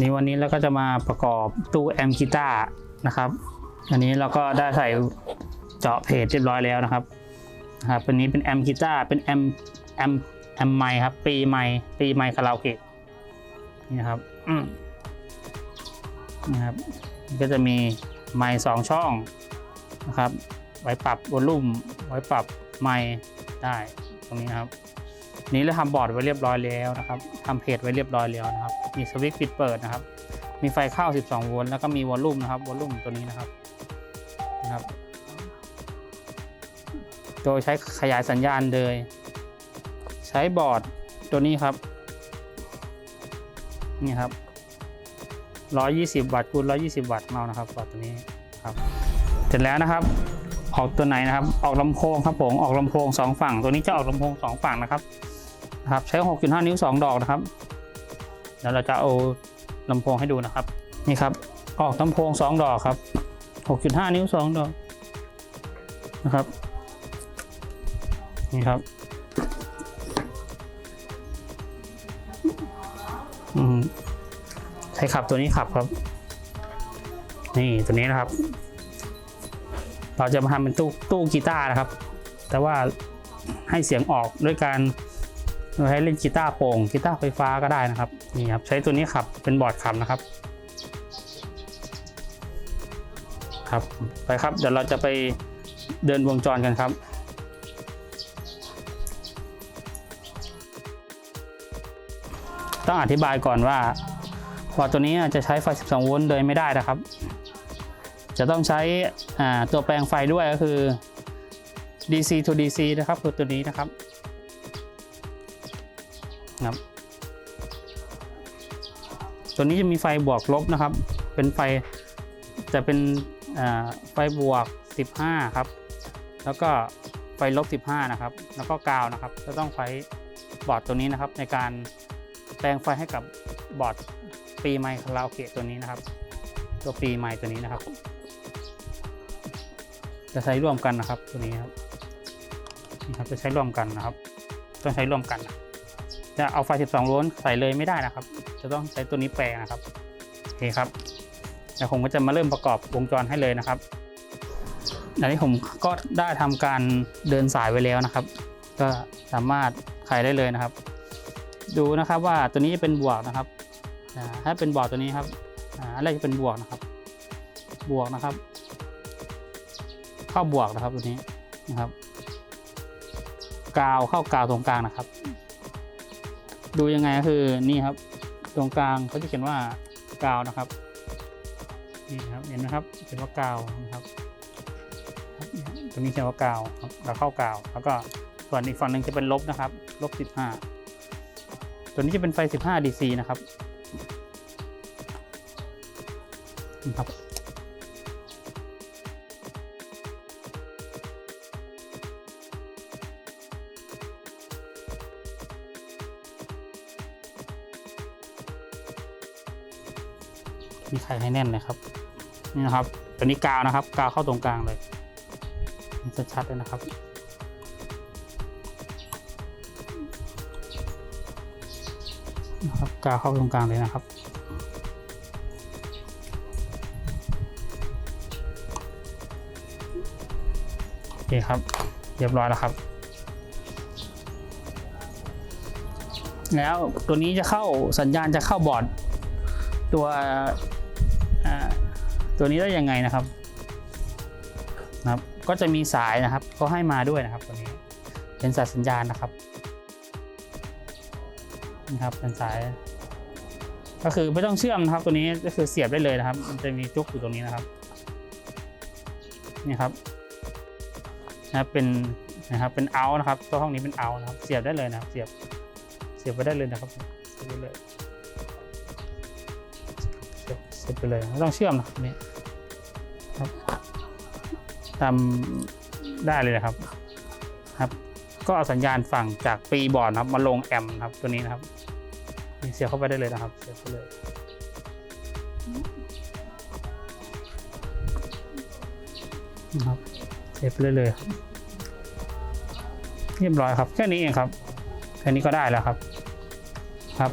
นี่วันนี้เราก็จะมาประกอบตู้แอมกีตาร์นะครับ อันนี้เราก็ได้ใส่เจาะเพจเรียบร้อยแล้วนะครับนะครับอันนี้เป็นแอมกีตาร์เป็นแอมแอมแอมไมค์ครับ ปีไมค์ปีไมค์คาราโอเกะนี่ครับนะครับก็จะมีไมค์สองช่องนะครับ ไว้ปรับวอลลุ่มไว้ปรับไมค์ได้ตรงนี้ครับ นี้เราทำบอร์ดไว้เรียบร้อยแล้วนะครับทำเพจไว้เรียบร้อยแล้วนะครับ มีสวิตช์ปิดเปิดนะครับ มีไฟเข้า 12 โวลต์แล้วก็มีวอลลุ่มนะครับวอลลุ่มตัวนี้นะครับนะครับ โดยใช้ขยายสัญญาณเลย ใช้บอร์ดตัวนี้ครับ นี่ครับ 120 วัตต์คูณ120 วัตต์เมานะครับบอร์ดตัวนี้ครับเสร็จแล้วนะครับออกตัวไหนนะครับ ออกลำโพงครับผม ออกลำโพง2ฝั่ง ตัวนี้จะออกลำโพง2ฝั่งนะครับ นะครับใช้ 6.5 นิ้ว 2 ดอกนะครับเดี๋ยวเราจะเอาลำโพงให้ดูนะครับนี่ครับออกลำโพง 2 ดอกครับ 6.5 นิ้ว 2 ดอกนะครับนี่ครับอืมใช้ขับตัวนี้ขับครับ นี่ตัวนี้นะครับ เราจะมาทำเป็นตู้ตู้กีตาร์นะครับ แต่ว่าให้เสียงออกด้วยการ ใช้เล่นกีตาร์โปร่งกีตาร์ไฟฟ้าก็ได้นะครับนี่ครับใช้ตัวนี้ขับเป็นบอร์ดขับนะครับ ครับไปครับเดี๋ยวเราจะไปเดินวงจรกันครับต้องอธิบายก่อนว่าพอร์ตตัวนี้จะใช้ไฟ 12 โวลต์โดยไม่ได้นะครับ จะต้องใช้ตัวแปลงไฟด้วยก็คือ DC to DC นะครับคือตัวนี้นะครับ ตัวนี้จะมีไฟบวกลบนะครับ เป็นไฟจะเป็นไฟบวก 15 ครับ แล้วก็ไฟลบ 15 นะครับ แล้วก็กาวนะครับ จะต้องใช้บอร์ดตัวนี้นะครับ ในการแปลงไฟให้กับบอร์ดปีไมค์คาราโอเกะตัวนี้นะครับ ตัวปีไมค์ตัวนี้นะครับ จะใช้ร่วมกันนะครับตัวนี้ครับนี่ครับจะใช้ร่วมกันนะครับ ต้องใช้ร่วมกัน จะเอาไฟ 12 โวลต์ใส่เลยไม่ได้นะครับ จะต้องใช้ตัวนี้แปลงนะครับโอเคครับเดี๋ยวผมก็จะมาเริ่มประกอบวงจรให้เลยนะครับอันนี้ผมก็ได้ทำการเดินสายไว้แล้วนะครับ ก็สามารถขายได้เลยนะครับ ดูนะครับว่าตัวนี้จะเป็นบวกนะครับถ้าเป็นบวกตัวนี้ครับอ่าอะไรจะเป็นบวกนะครับ บวกนะครับ เข้าบวกนะครับตัวนี้นะครับ กาวเข้ากาวตรงกลางนะครับ ดูยังไงก็คือนี่ครับ ตรงกลางเขาจะเขียนว่ากาวนะครับนี่ครับเห็นไหมครับเขียนว่ากาวนะครับตรงนี้เขียนว่ากาวครับเราเข้ากาว แล้วก็ส่วนอีกฝั่งหนึ่งจะเป็นลบนะครับลบ15ตัวนี้จะเป็นไฟ 15 DC นะครับนะครับ มีไข่ให้แน่นเลยครับ นี่นะครับตัวนี้กาวนะครับ กาวเข้าตรงกลางเลยมันจะชัดเลยนะครับนะครับกาวเข้าตรงกลางเลยนะครับโอเคครับ เรียบร้อยแล้วครับ แล้วตัวนี้จะเข้าสัญญาณจะเข้าบอร์ดตัว ตัวนี้ได้ยังไงนะครับนะครับ ก็จะมีสายนะครับเขาให้มาด้วยนะครับตัวนี้เป็นสายสัญญาณนะครับนะครับเป็นสาย ก็คือไม่ต้องเชื่อมนะครับ ตัวนี้ก็คือเสียบได้เลยนะครับ มันจะมีจุกอยู่ตรงนี้นะครับนี่ครับนะครับเป็นนะครับเป็นเอานะครับตัวห้องนี้เป็นเอานะครับ เสียบได้เลยนะครับ เสียบเสียบไปได้เลยนะครับเสียบไปเลย เสร็จเสร็จไปเลยไม่ต้องเชื่อมนะครับนี่ครับทำได้เลยนะครับครับ ก็เอาสัญญาณฝั่งจากปีบอร์ดครับมาลงแอมป์ครับตัวนี้นะครับเสียบเข้าไปได้เลยนะครับ เสียบเข้าเลยนะครับเสียบไปเลยเลยครับเรียบร้อยครับ แค่นี้เองครับแค่นี้ก็ได้แล้วครับ ครับ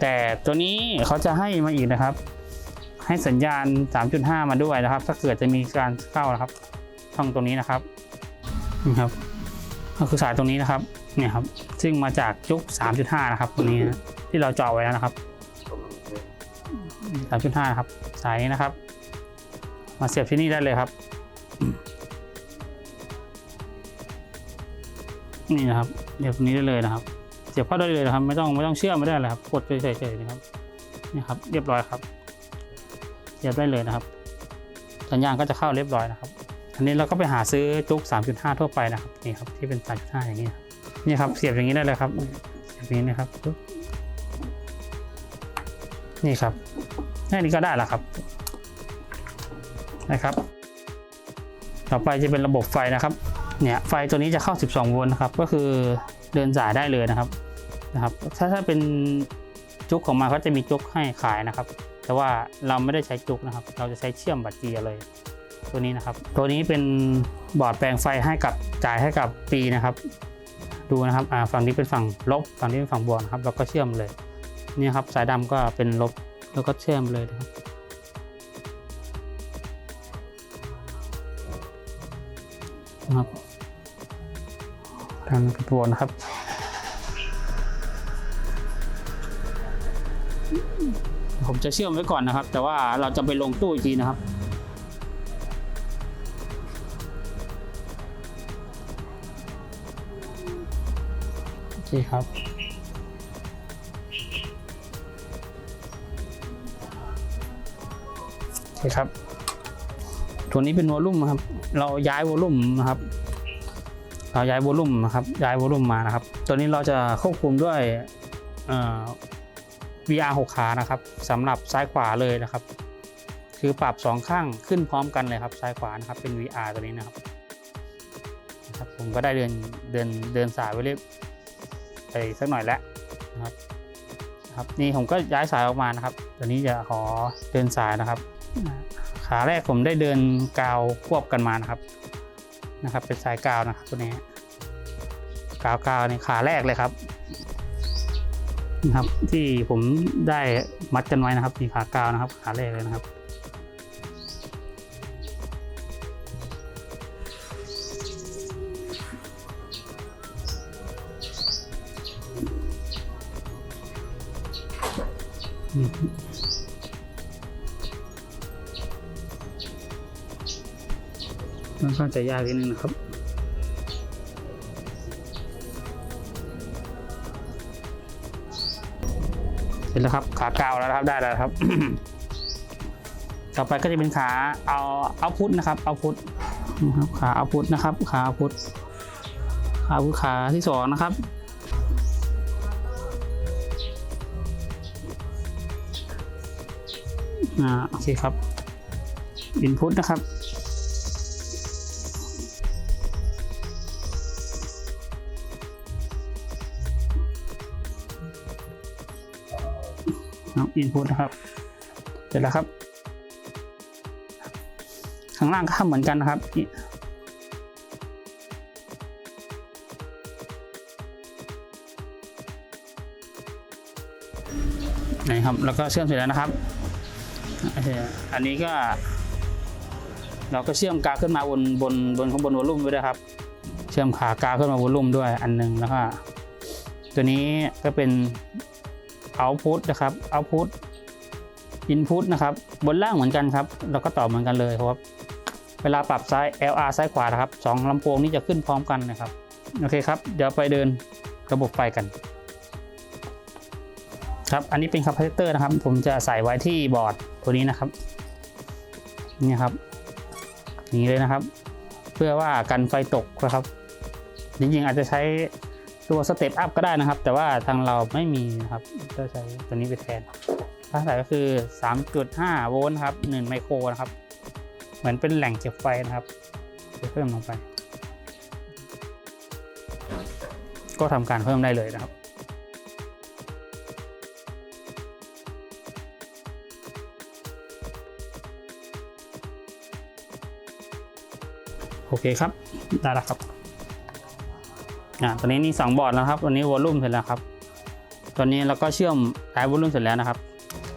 แต่ตัวนี้เขาจะให้มาอีกนะครับ ให้สัญญาณ 3.5 มาด้วยนะครับ ถ้าเกิดจะมีการเข้านะครับช่องตรงนี้นะครับนี่ครับ ก็คือสายตรงนี้นะครับเนี่ยครับ ซึ่งมาจากยุค 3.5 นะครับตัวนี้นะที่เราเจาะไว้แล้วนะครับ 3.5 นะครับ สายนี้นะครับ มาเสียบที่นี่ได้เลยครับ นี่นะครับเดี๋ยวตรงนี้ได้เลยนะครับ เสียบเข้าได้เลยนะครับ ไม่ต้องไม่ต้องเชื่อมไม่ได้เลยครับ กดเฉยๆนะครับนี่ครับ เรียบร้อยครับ เสียบได้เลยนะครับสัญญาณก็จะเข้าเรียบร้อยนะครับ อันนี้เราก็ไปหาซื้อจุก 3.5 ทั่วไปนะครับนี่ครับที่เป็น3.5อย่างนี้นี่ครับเสียบอย่างนี้ได้เลยครับเสียบนี้นะครับปึ๊บนี่ครับแค่นี้ก็ได้แล้วครับนะครับ ต่อไปจะเป็นระบบไฟนะครับเนี่ยไฟตัวนี้จะเข้า 12 โวลต์นะครับ ก็คือเดินสายได้เลยนะครับนะครับ ถ้าถ้าเป็นจุกของมันเขาจะมีจุกให้ขายนะครับ แต่ว่าเราไม่ได้ใช้จุกนะครับ เราจะใช้เชื่อมบัตรเจียเลย ตัวนี้นะครับ ตัวนี้เป็นบอร์ดแปลงไฟให้กับจ่ายให้กับปีนะครับ ดูนะครับอ่าฝั่งนี้เป็นฝั่งลบฝั่งนี้เป็นฝั่งบวกนะครับเราก็เชื่อมเลยนี่ครับสายดำก็เป็นลบแล้วก็เชื่อมเลยนะครับนะครับทางกระบวนนะครับ ผมจะเชื่อมไว้ก่อนนะครับ แต่ว่าเราจะไปลงตู้อีกทีนะครับโอเคครับ โอเคครับ ตัวนี้เป็นวอลลุ่มนะครับ เราย้ายวอลลุ่มนะครับเราย้ายวอลลุ่มนะครับย้ายวอลลุ่มมานะครับ ตัวนี้เราจะควบคุมด้วย VR 6 ขานะครับสำหรับซ้ายขวาเลยนะครับ คือปรับสองข้างขึ้นพร้อมกันเลยครับซ้ายขวานะครับเป็น VR ตัวนี้นะครับครับผมก็ได้เดินเดินเดินสายไว้เรียบไปสักหน่อยแล้วนะครับครับนี่ผมก็ย้ายสายออกมานะครับตัวนี้จะขอเดินสายนะครับ ขาแรกผมได้เดินกาวควบกันมานะครับนะครับ เป็นสายกาวนะครับตัวนี้กาวกาวในขาแรกเลยครับ นะครับ ที่ผมได้มัดกันไว้นะครับมีขากาวนะครับ ขาแรกเลยนะครับมมันก็จะยากนิดนึงนะครับ ร็จแล้วครับ ขากาวแล้วครับได้แล้วครับ ต่อไปก็จะเป็นขาเอาเอาพุทนะครับ เอาพุทนะครับขาเอาพุทนะครับ ขาเอาพุทขาพุทขาที่สองนะครับอ่าโอเคครับอินพุตนะครับ นพุตนะครับ เสร็จแล้วครับ ข้างล่างก็ทำเหมือนกันนะครับนี่ครับ แล้วก็เชื่อมเสร็จแล้วนะครับ อันนี้ก็ เราก็เชื่อมกาวขึ้นมาบนบนบนข้างบนวอลลุ่มด้วยครับ เชื่อมขากาวขึ้นมาวอลลุ่มด้วยอันหนึ่งแล้วก็ตัวนี้ก็เป็น output นะครับ output input นะครับ บนล่างเหมือนกันครับ เราก็ต่อเหมือนกันเลยครับ เวลาปรับซ้าย LR ซ้ายขวานะครับสองลำโพงนี้จะขึ้นพร้อมกันนะครับ โอเคครับ เดี๋ยวไปเดินระบบไฟกัน ครับ อันนี้เป็นคาปาซิเตอร์นะครับ ผมจะใส่ไว้ที่บอร์ดตัวนี้นะครับ นี่ครับ อย่างนี้เลยนะครับ เพื่อว่ากันไฟตกนะครับ จริงๆอาจจะใช้ ตัวสเต็ปอัพก็ได้นะครับ แต่ว่าทางเราไม่มีนะครับก็ใช้ตัวนี้ไปแทนถ้าใส่ก็คือ 3.5 โวลต์ครับ 1 ไมโครนะครับ เหมือนเป็นแหล่งเก็บไฟนะครับจะเพิ่มลงไป ก็ทำการเพิ่มได้เลยนะครับโอเคครับ ได้แล้วครับ อ่าตอนนี้นี่สองบอร์ดแล้วครับวันนี้วอลลุ่มเสร็จแล้วครับตอนนี้เราก็เชื่อมสายวอลลุ่มเสร็จแล้วนะครับ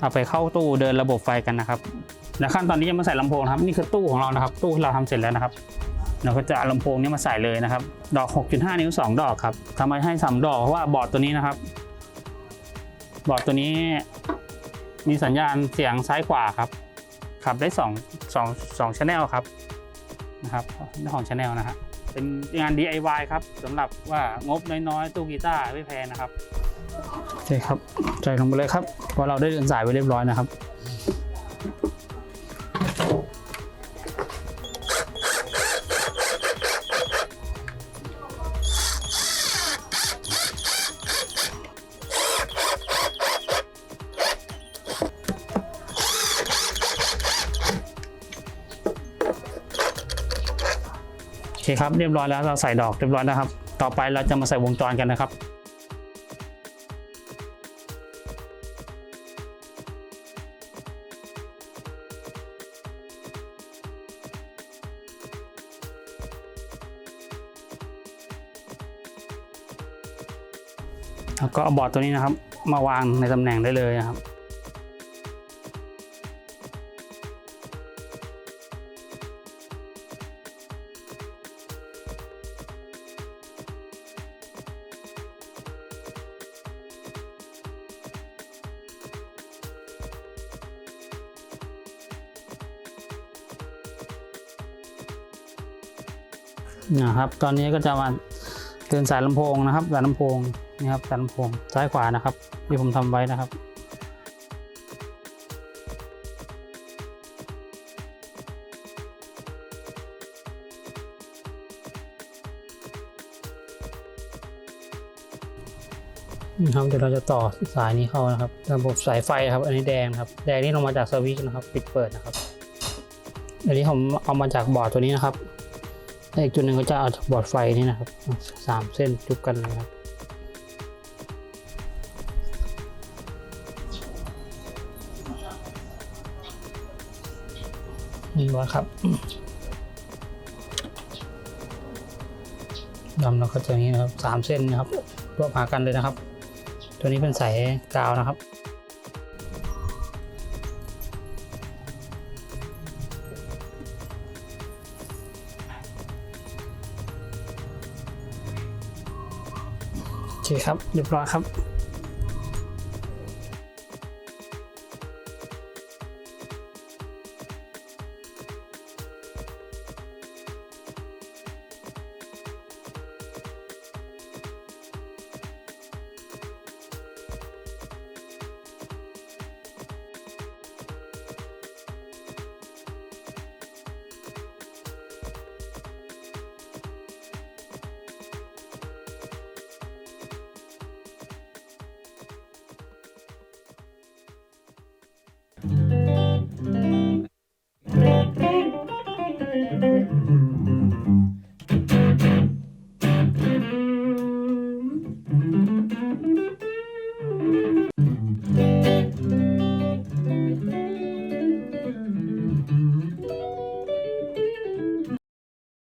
เอาไปเข้าตู้เดินระบบไฟกันนะครับและขั้นตอนนี้จะมาใส่ลำโพงครับนี่คือตู้ของเรานะครับ ตู้ที่เราทำเสร็จแล้วนะครับ เราก็จะเอาลำโพงนี้มาใส่เลยนะครับ ดอก 6.5 นิ้ว 2 ดอกครับทำไมให้3ดอกเพราะว่าบอร์ดตัวนี้นะครับ บอร์ดตัวนี้มีสัญญาณเสียงซ้ายขวาครับขับได้2 2 2 channel ครับนะครับได้ของ channel นะฮะ เป็นงาน DIY ครับสำหรับว่างบน้อยๆ ตู้กีตาร์ไม่แพงนะครับ โอเคครับใส่ลงไปเลยครับเพราะเราได้เดินสายไวเรียบร้อยนะครับ คครับเรียบร้อยแล้วเราใส่ดอกเรียบร้อยแล้วครับ ต่อไปเราจะมาใส่วงจรกันนะครับแล้วก็เอาบอร์ดตัวนี้นะครับ มาวางในตำแหน่งได้เลยนะครับ นะครับ ตอนนี้ก็จะมาเดินสายลำโพงนะครับสายลำโพงนี่ครับสายลำโพงซ้ายขวานะครับ ที่ผมทำไว้นะครับนะครับเดี๋ยวเราจะต่อสายนี้เข้านะครับ ระบบสายไฟนะครับ อันนี้แดงครับ แดงนี่ลงมาจากสวิตช์นะครับ ปิดเปิดนะครับอันนี้ผมเอามาจากบอร์ดตัวนี้นะครับ แล้วอีกจุดหนึ่งก็จะเอาจากบอร์ดไฟนี่นะครับสามเส้นจุกกันเลยครับนี่บอร์ดครับดำแล้วก็จะอย่างนี้นะครับสามเส้นนะครับรวบหากันเลยนะครับ ตัวนี้เป็นสายกาวนะครับ เคครับเรียบร้อยครับ